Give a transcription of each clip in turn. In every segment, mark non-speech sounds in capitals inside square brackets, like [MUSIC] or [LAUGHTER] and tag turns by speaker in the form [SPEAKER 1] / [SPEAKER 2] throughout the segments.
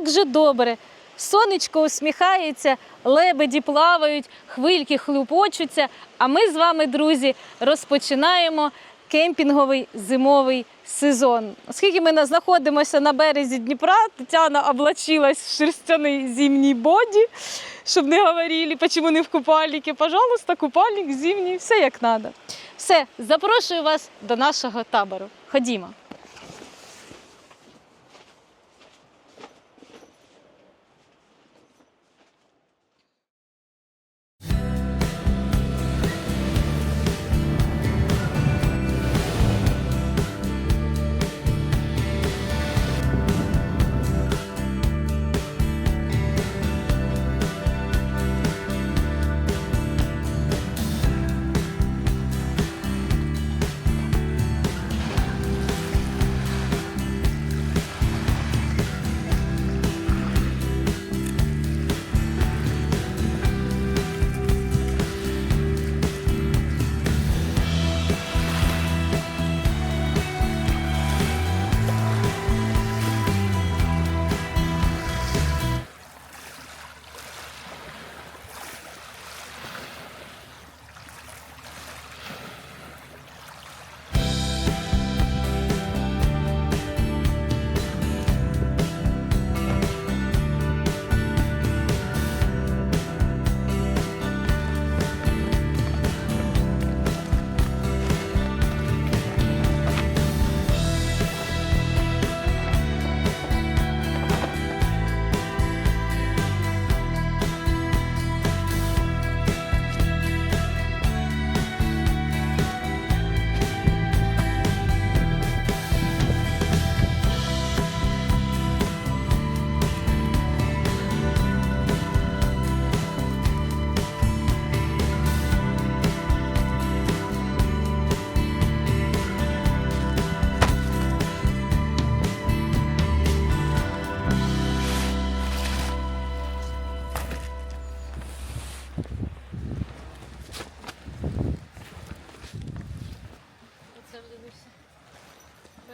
[SPEAKER 1] як же добре. Сонечко усміхається, лебеді плавають, хвильки хлюпочуться. А ми з вами, друзі, розпочинаємо кемпінговий зимовий сезон. Оскільки ми знаходимося на березі Дніпра, Тетяна облачилась в шерстяний зимній боді, щоб не говорили, чому не в купальнике. Пожалуйста, купальник зимній, все як треба. Все, запрошую вас до нашого табору. Ходімо.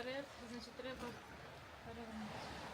[SPEAKER 1] Nazaré, presente treva para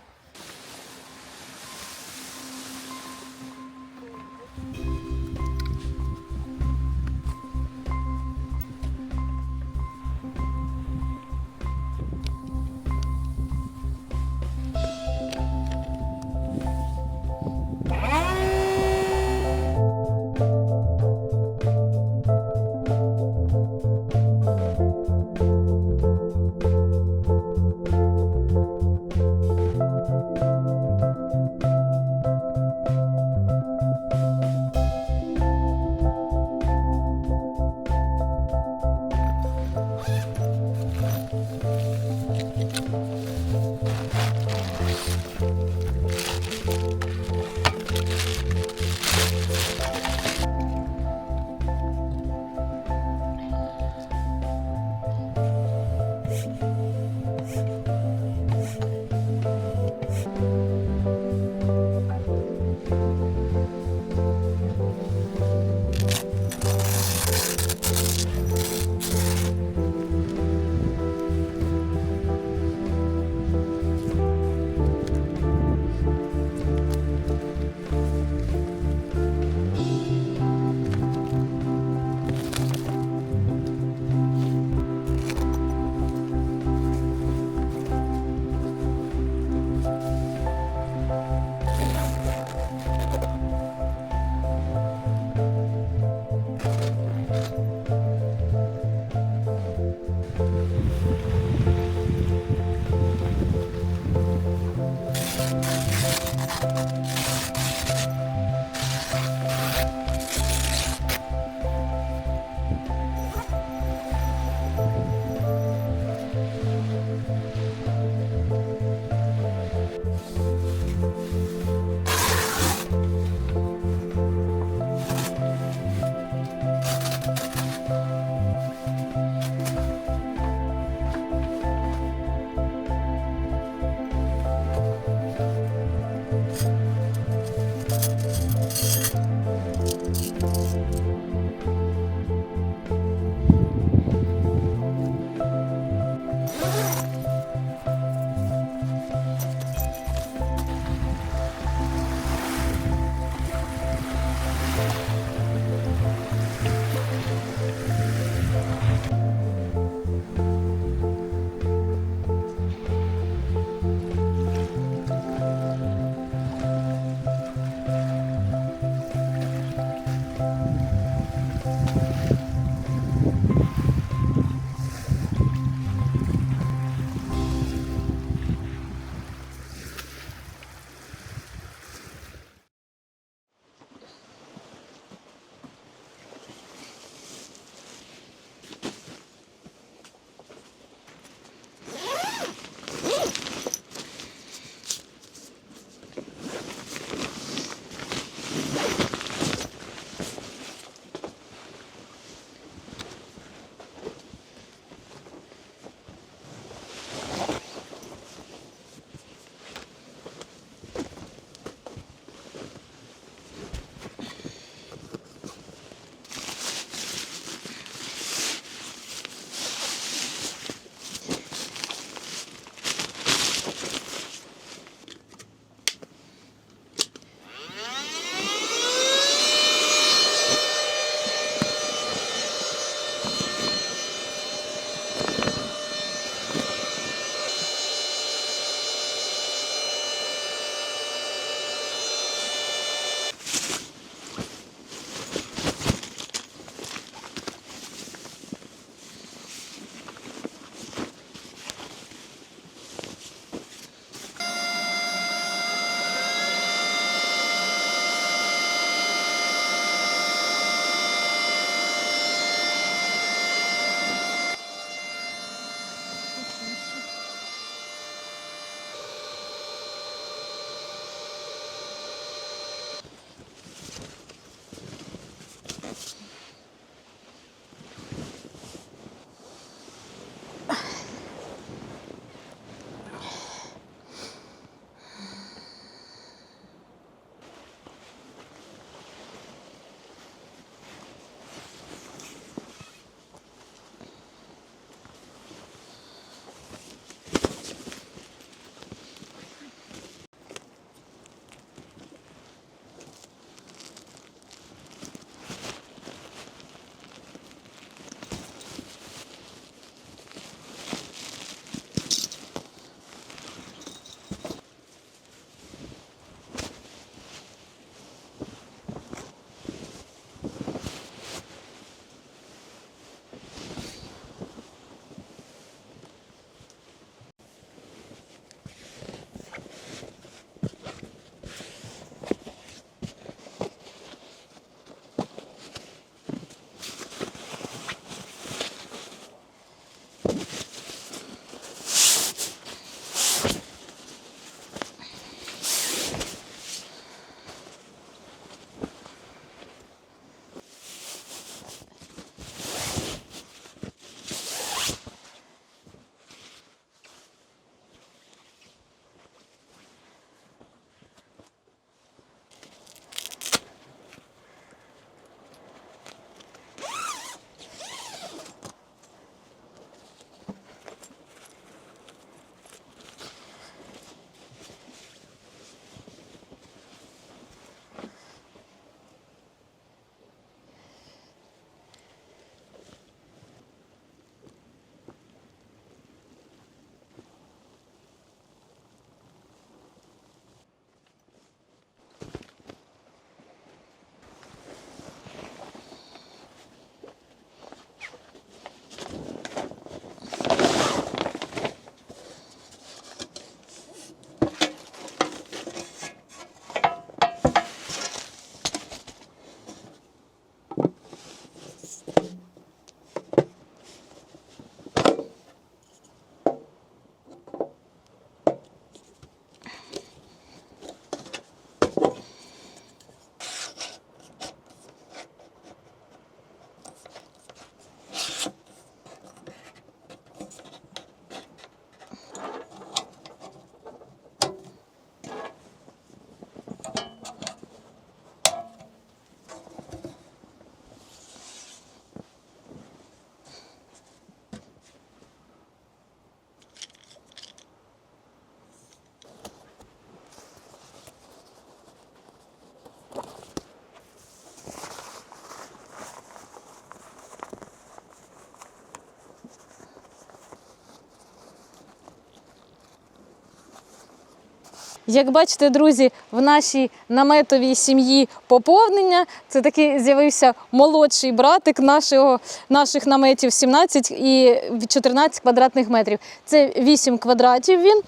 [SPEAKER 1] Як бачите, друзі, в нашій наметовій сім'ї поповнення це такий з'явився молодший братик нашого, наших наметів 17 і 14 квадратних метрів. Це 8 квадратів він.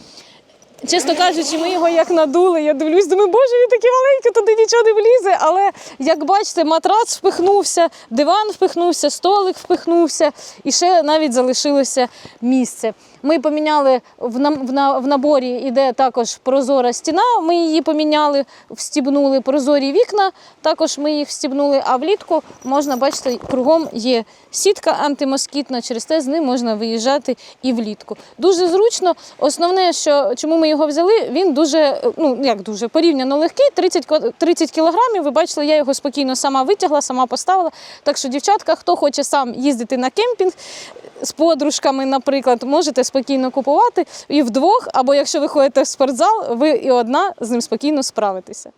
[SPEAKER 1] Чесно кажучи, ми його як надули. Я дивлюсь, думаю, боже, він такий маленький, туди нічого не влізе. Але як бачите, матрац впихнувся, диван впихнувся, столик впихнувся, і ще навіть залишилося місце. Ми поміняли в наборі іде також прозора стіна. Ми її поміняли, встібнули прозорі вікна. Також ми їх встібнули. А влітку можна бачити, кругом є сітка антимоскітна. Через те з ним можна виїжджати і влітку. Дуже зручно. Основне, що чому ми його взяли, він дуже ну як дуже порівняно легкий. 30, ква- 30 кілограмів. Ви бачили, я його спокійно сама витягла, сама поставила. Так що, дівчатка, хто хоче сам їздити на кемпінг з подружками, наприклад, можете спокійно купувати і вдвох, або якщо ви ходите в спортзал, ви і одна з ним спокійно справитеся.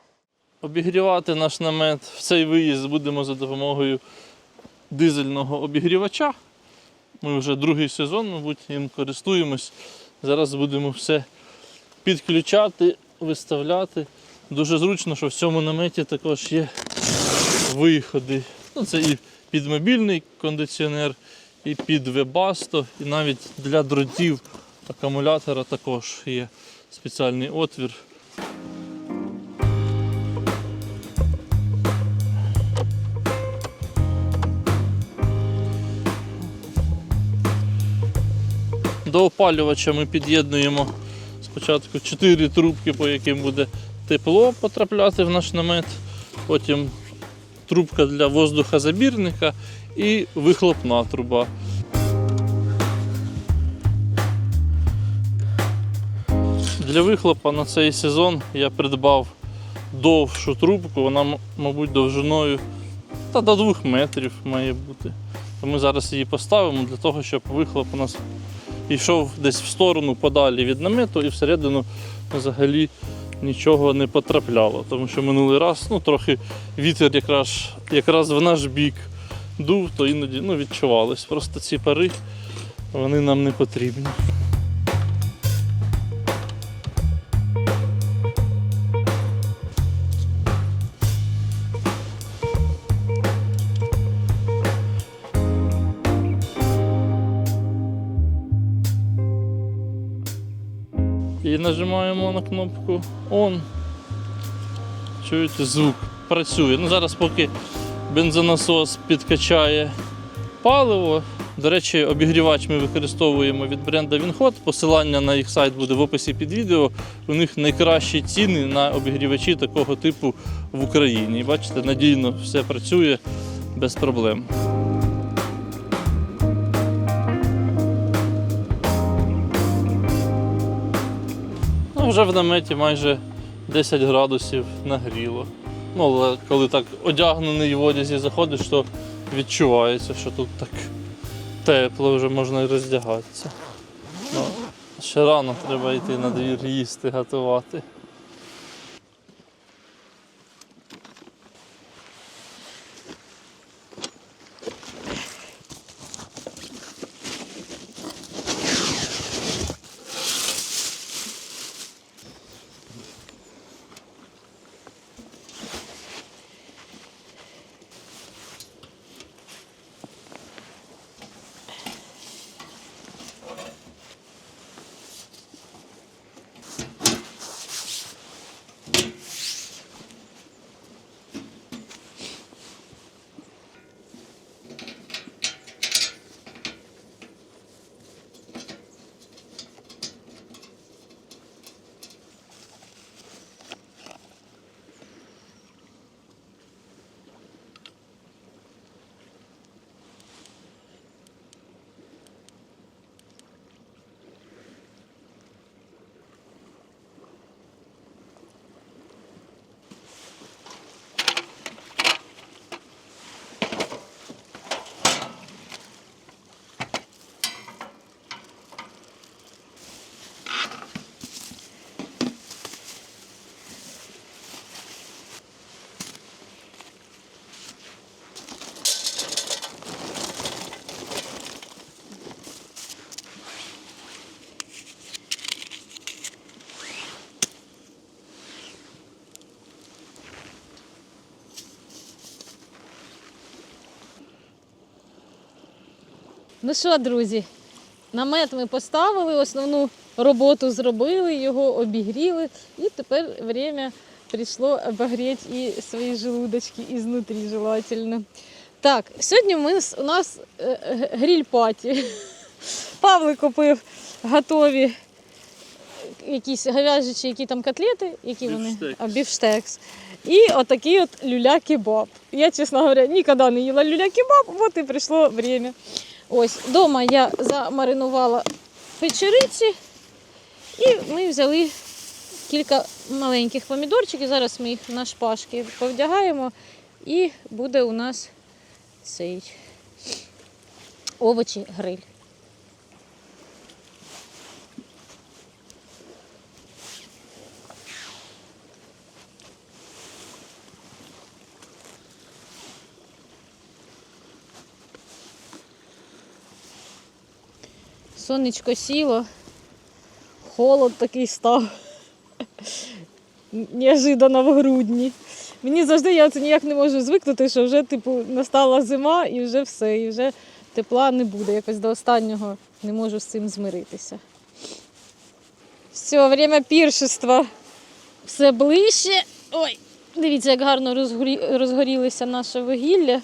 [SPEAKER 2] Обігрівати наш намет в цей виїзд будемо за допомогою дизельного обігрівача. Ми вже другий сезон, мабуть, їм користуємось. Зараз будемо все підключати, виставляти. Дуже зручно, що в цьому наметі також є виходи. Ну, це і під мобільний кондиціонер, і під вебасто, і навіть для дротів акумулятора також є спеціальний отвір. До опалювача ми під'єднуємо спочатку 4 трубки, по яким буде тепло потрапляти в наш намет, потім трубка для воздухозабірника і вихлопна труба. Для вихлопа на цей сезон я придбав довшу трубку, вона, мабуть, довжиною та до 2 метрів має бути. То ми зараз її поставимо для того, щоб вихлоп у нас йшов десь в сторону подалі від намету і всередину взагалі нічого не потрапляло. Тому що минулий раз ну, трохи вітер якраз, якраз в наш бік дув, то іноді ну, відчувались. Просто ці пари вони нам не потрібні. І нажимаємо на кнопку ON. Чуєте, звук працює. Ну, зараз поки бензонасос підкачає паливо. До речі, обігрівач ми використовуємо від бренда Вінхот. Посилання на їх сайт буде в описі під відео. У них найкращі ціни на обігрівачі такого типу в Україні. Бачите, надійно все працює без проблем. Ну, вже в наметі майже 10 градусів нагріло. Ну, але коли так одягнений в одязі заходиш, то відчувається, що тут так тепло, вже можна і роздягатися. Ну, ще рано треба йти на двір їсти, готувати.
[SPEAKER 1] Ну що, друзі, намет ми поставили, основну роботу зробили, його обігріли, і тепер время прийшло обогріти і свої желудочки ізнутрі желательно. Так, сьогодні ми, у нас е, г- гриль-паті. [LAUGHS] Павлик купив готові якісь говяжичі, які там котлети, які вони а, бівштекс. І отакий от люля-кебаб. Я, чесно говоря, ніколи не їла люля-кебаб, от і прийшло время. Ось, вдома я замаринувала печериці, і ми взяли кілька маленьких помідорчиків. Зараз ми їх на шпажки повдягаємо, і буде у нас цей овочі гриль. Сонечко сіло, холод такий став. Неожиданно в грудні. Мені завжди я це ніяк не можу звикнути, що вже типу настала зима і вже все, і вже тепла не буде. Якось до останнього не можу з цим змиритися. Все, время піршества все ближче. Ой, дивіться, як гарно розгорі... розгорілося наше вугілля.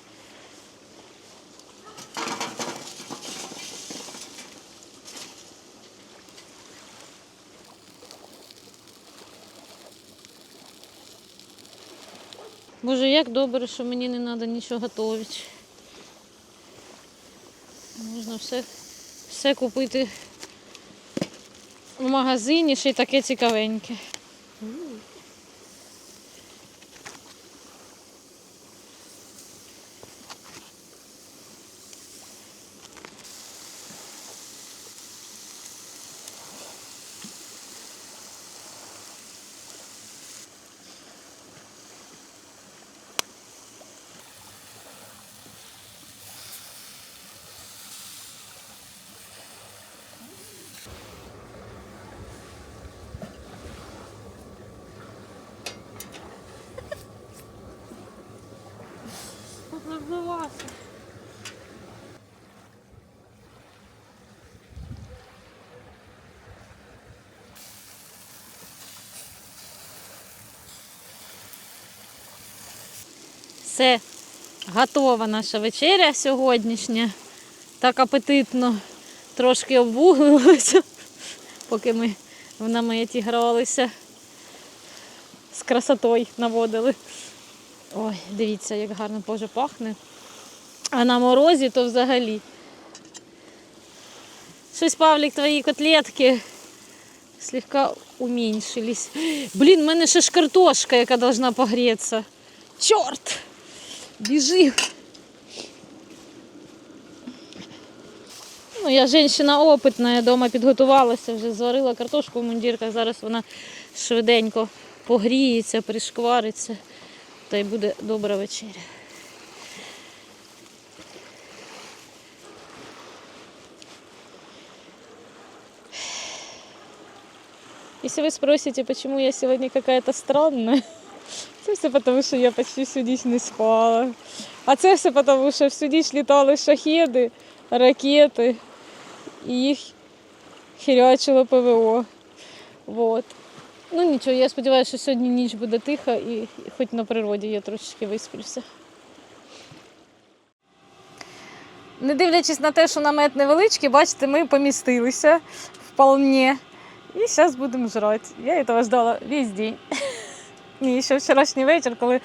[SPEAKER 1] Боже, як добре, що мені не треба нічого готувати. Можна все, все купити в магазині, ще й таке цікавеньке. Все, готова наша вечеря сьогоднішня. Так апетитно трошки обвуглилося, поки ми в наметі гралися. З красотою наводили. Ой, дивіться, як гарно Боже пахне. А на морозі то взагалі. Щось, Павлік, твої котлетки слегка уменьшились. Блін, в мене ще ж картошка, яка должна погрітися. Чорт! Біжи. Ну, я жінка опитна, я вдома підготувалася, вже зварила картошку в мундірках. Зараз вона швиденько погріється, пришквариться, та й буде добра вечеря. Если вы спросите, почему я сегодня какая-то странная, [LAUGHS] це все потому, що я почти всю ніч не спала. А це все потому, що всю ніч літали шахеди, ракети, і їх хірячило ПВО. Вот. Ну нічого, я сподіваюся, що сьогодні ніч буде тиха і хоч на природі я трошечки висплюся. Не дивлячись на те, що намет невеличкий, бачите, ми помістилися вполне. І зараз будемо жрати. Я цього ждала весь день. [LAUGHS] Ні, ще вчорашній вечір, коли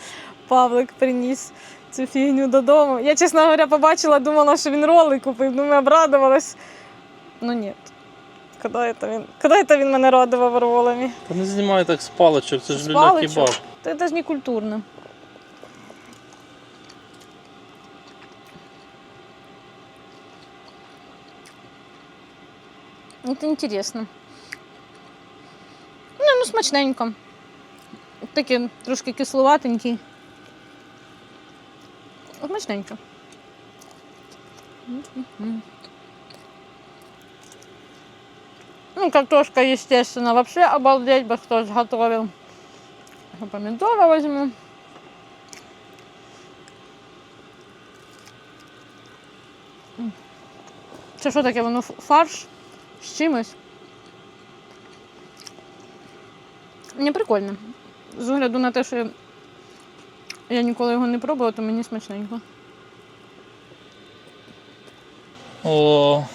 [SPEAKER 1] Павлик приніс цю фігню додому. Я, чесно говоря, побачила, думала, що він роли купив, думаю, обрадувалась. Ну ні. Коли це він, коли це він мене радував ролами?
[SPEAKER 2] Та не знімай так з паличок, це ж люля
[SPEAKER 1] паличок? це ж не культурно. Это интересно. Ну, ну смачненько. Таке трошки кисловатенький. Смачненько. Ну, картошка, естественно, вообще обалдеть бы кто готовил. Помидоры возьму. Це що таке? Воно фарш з чимось. Мені прикольно. З огляду на те, що я ніколи його не пробувала, то мені смачненько.
[SPEAKER 2] О,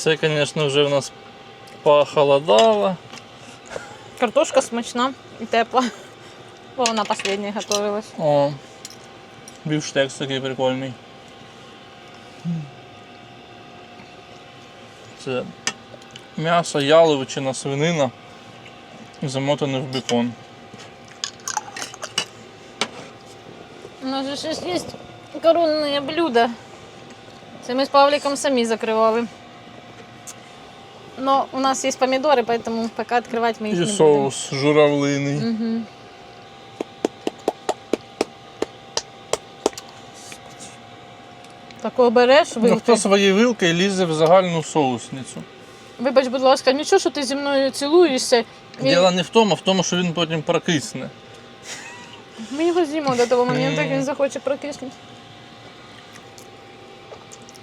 [SPEAKER 2] все, звісно, вже в нас похолодало.
[SPEAKER 1] Картошка смачна і тепла. Бо вона остання готувалась.
[SPEAKER 2] О, бівштекс такий прикольний. Це м'ясо, яловичина, свинина, замотане в бекон.
[SPEAKER 1] У нас же ще є коронне блюдо. Це ми з Павликом самі закривали. Но у нас є помідори, поэтому поки відкривати ми їх
[SPEAKER 2] І
[SPEAKER 1] не будемо.
[SPEAKER 2] соус журавлиний.
[SPEAKER 1] Угу. Такого береш,
[SPEAKER 2] Ну,
[SPEAKER 1] вилки.
[SPEAKER 2] хто своєю вилкою лізе в загальну соусницю.
[SPEAKER 1] Вибач, будь ласка, нічого, що ти зі мною цілуєшся. І
[SPEAKER 2] Діло не в тому, а в тому, що він потім прокисне.
[SPEAKER 1] Ми його з'їмо до того моменту, як він захоче прокиснути.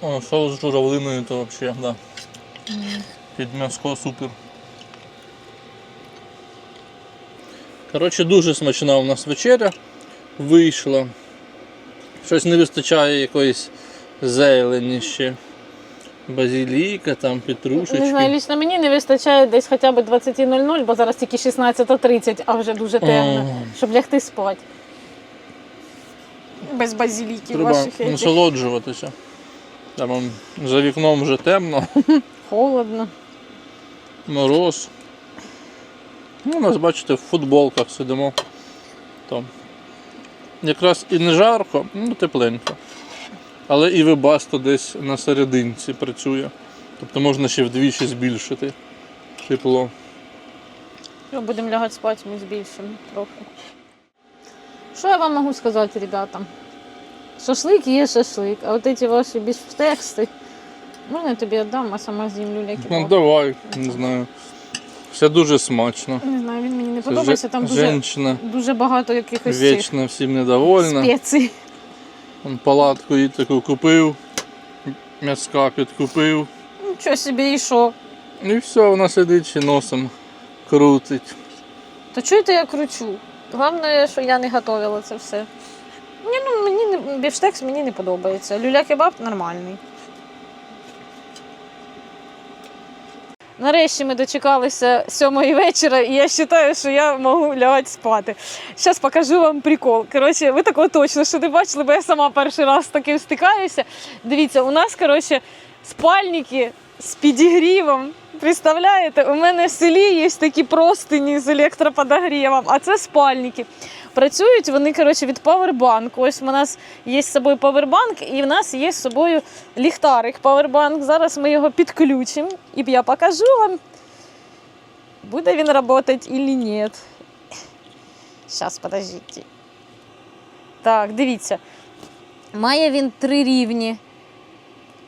[SPEAKER 2] О, соус з журавлиною то взагалі, да. Під м'яско супер. Коротше, дуже смачна у нас вечеря вийшла. Щось не вистачає якоїсь зелені ще. Базіліка, там, петрушечки.
[SPEAKER 1] Не знаю, лично мені не вистачає десь хоча б 20.00, бо зараз тільки 16.30, а вже дуже темно,
[SPEAKER 2] Ого.
[SPEAKER 1] щоб лягти спати. Без базіліків
[SPEAKER 2] Треба
[SPEAKER 1] ваших. этих.
[SPEAKER 2] насолоджуватися. Там за вікном вже темно,
[SPEAKER 1] Холодно.
[SPEAKER 2] Мороз. Ну, нас, бачите, в футболках сидимо. Там. Якраз і не жарко, ну тепленько. Але і вибасто десь на серединці працює. Тобто можна ще вдвічі збільшити тепло.
[SPEAKER 1] Все, будемо лягати спати, ми збільшимо трохи. Що я вам можу сказати, ребята? Шашлик є шашлик, а от ці ваші біфтексти, можна я тобі віддам, а сама з'їм люляки.
[SPEAKER 2] Ну давай, не знаю. Все дуже смачно.
[SPEAKER 1] Не знаю, він мені не
[SPEAKER 2] Це
[SPEAKER 1] подобається, там дуже,
[SPEAKER 2] Женщина
[SPEAKER 1] дуже багато якихось цих
[SPEAKER 2] вічно всім недовольна.
[SPEAKER 1] спецій.
[SPEAKER 2] Он палатку їй таку купив, м'яска підкупив.
[SPEAKER 1] Нічого собі і що?
[SPEAKER 2] І все, вона сидить ще носом крутить.
[SPEAKER 1] То чуєте, я кручу. Головне, що я не готувала це все. Ні, ну мені не бівштекс мені не подобається. Люля кебаб нормальний. Нарешті ми дочекалися сьомої вечора, і я вважаю, що я можу лягати спати. Зараз покажу вам прикол. Коротше, ви такого точно що не бачили, бо я сама перший раз з таким стикаюся. Дивіться, у нас, коротше, спальники з підігрівом. Представляєте, у мене в селі є такі простині з електроподогрівом, а це спальники. Працюють вони коротше, від павербанку. Ось у нас є з собою павербанк, і в нас є з собою ліхтарик павербанк. Зараз ми його підключимо і я покажу вам, буде він працювати чи ні. Зараз, подождіть. Так, дивіться. Має він три рівні.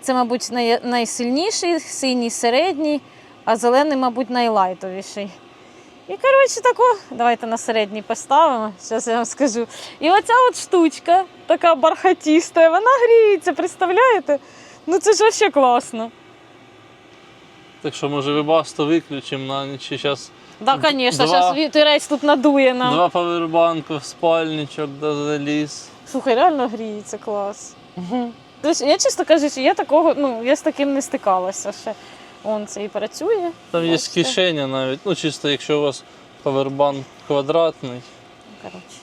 [SPEAKER 1] Це, мабуть, най- найсильніший, синій середній, а зелений, мабуть, найлайтовіший. І, коротше, тако, давайте на середній поставимо, зараз я вам скажу. І оця от штучка, така бархатіста, вона гріється, представляєте? Ну це ж взагалі класно.
[SPEAKER 2] Так що може вибасто виключимо на ніч. і Зараз
[SPEAKER 1] Так, да, звісно, зараз вітерець тут надує нам.
[SPEAKER 2] два павербанку в спальничок да заліз.
[SPEAKER 1] Слухай, реально гріється клас. Тобто, Я, чесно кажучи, я такого, ну, я з таким не стикалася ще. Он це і працює.
[SPEAKER 2] Там є
[SPEAKER 1] Бачите?
[SPEAKER 2] кишеня навіть. Ну чисто якщо у вас павербанк квадратний,
[SPEAKER 1] Коротше.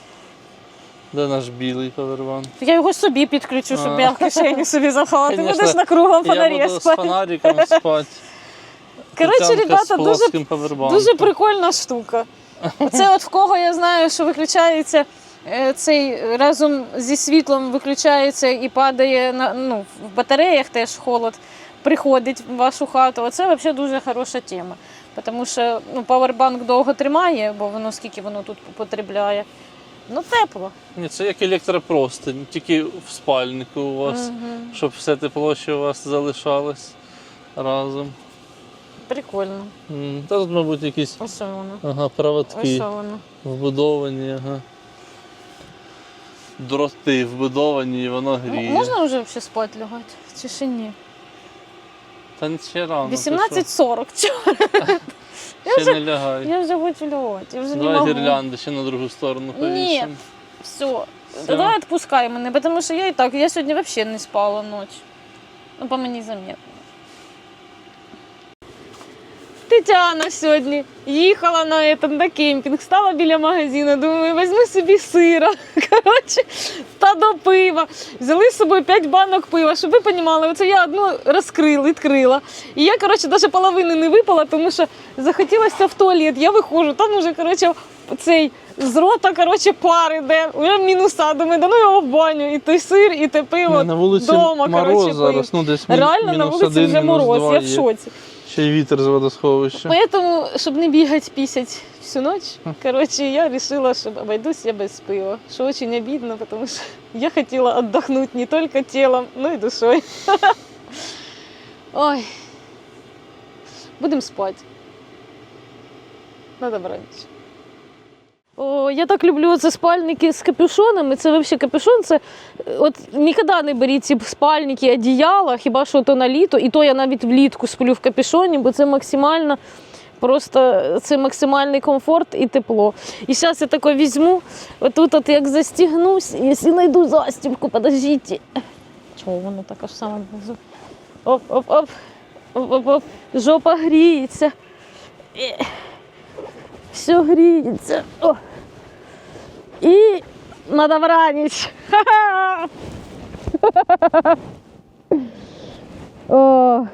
[SPEAKER 2] де наш білий павербанк.
[SPEAKER 1] Я його собі підключу, щоб
[SPEAKER 2] А.
[SPEAKER 1] я в кишені собі заховати. Ти
[SPEAKER 2] Конечно.
[SPEAKER 1] будеш на круглому
[SPEAKER 2] Я
[SPEAKER 1] фонарі
[SPEAKER 2] буду з
[SPEAKER 1] спати.
[SPEAKER 2] фонариком [LAUGHS] спати.
[SPEAKER 1] Коротше,
[SPEAKER 2] Тетянка
[SPEAKER 1] ребята,
[SPEAKER 2] з
[SPEAKER 1] дуже,
[SPEAKER 2] плоским павербанком.
[SPEAKER 1] дуже прикольна штука. Це от в кого я знаю, що виключається е, цей разом зі світлом виключається і падає на ну, в батареях теж холод приходить в вашу хату. Оце взагалі дуже хороша тема. Тому що ну, павербанк довго тримає, бо воно скільки воно тут потребляє. Ну, тепло.
[SPEAKER 2] Ні, це як електропростинь, тільки в спальнику у вас,
[SPEAKER 1] Мгм.
[SPEAKER 2] щоб все тепло, що у вас залишалось разом.
[SPEAKER 1] Прикольно.
[SPEAKER 2] М, Та тут, мабуть, якісь
[SPEAKER 1] Ось воно.
[SPEAKER 2] ага,
[SPEAKER 1] Ось
[SPEAKER 2] проводки
[SPEAKER 1] воно.
[SPEAKER 2] вбудовані, ага. Дроти вбудовані і воно
[SPEAKER 1] М-
[SPEAKER 2] гріє.
[SPEAKER 1] Можна вже взагалі спати лягати? Чи ще ні?
[SPEAKER 2] Та [LAUGHS] ще рано. ти
[SPEAKER 1] 18.40. Чого?
[SPEAKER 2] що? вже, не лягай.
[SPEAKER 1] Я вже хочу лягати, я вже не
[SPEAKER 2] Давай
[SPEAKER 1] можу.
[SPEAKER 2] гірлянди ще на другу сторону
[SPEAKER 1] Ні. Все.
[SPEAKER 2] Все.
[SPEAKER 1] Давай відпускай мене, тому що я і так, я сьогодні взагалі не спала ночі. Ну, по мені заметно. Тетяна сьогодні їхала на, на кемпінг, стала біля магазину, думаю, візьми собі сира, [LAUGHS] коротше, та до пива. Взяли з собою 5 банок пива, щоб ви розуміли, оце я одну розкрила, відкрила. І я, коротше, навіть половини не випала, тому що захотілося в туалет. Я виходжу, там уже, коротше, цей з рота, коротше, пар іде, вже мінуса, думаю, да ну його в баню, і той сир, і те пиво.
[SPEAKER 2] На вулиці
[SPEAKER 1] дома,
[SPEAKER 2] мороз
[SPEAKER 1] коротше,
[SPEAKER 2] зараз, ну десь
[SPEAKER 1] Реально на вулиці
[SPEAKER 2] один,
[SPEAKER 1] вже мороз, я в
[SPEAKER 2] є. Ще й вітер з водосховища.
[SPEAKER 1] Поэтому, щоб не бігати пісять всю ночь, короче, я вирішила, що обойдусь я без пива. Що очень обидно, потому що [LAUGHS] я хотіла отдохнуть не только телом, но и душой. [LAUGHS] Ой. Будемо спати. Надо добраніч. О, я так люблю ці спальники з капюшонами. Це взагалі капюшон. Це е, от ніколи не беріть ці спальники, одіяла, хіба що то на літо. І то я навіть влітку сплю в капюшоні, бо це максимально просто це максимальний комфорт і тепло. І зараз я тако візьму, отут от як застігнусь, якщо знайду застібку, подождіть. Чого воно так аж саме внизу? Оп-оп-оп. Оп-оп-оп. Жопа гріється. Е. Все гріється. О. І на добраніч. [LAUGHS] Ха-ха. О.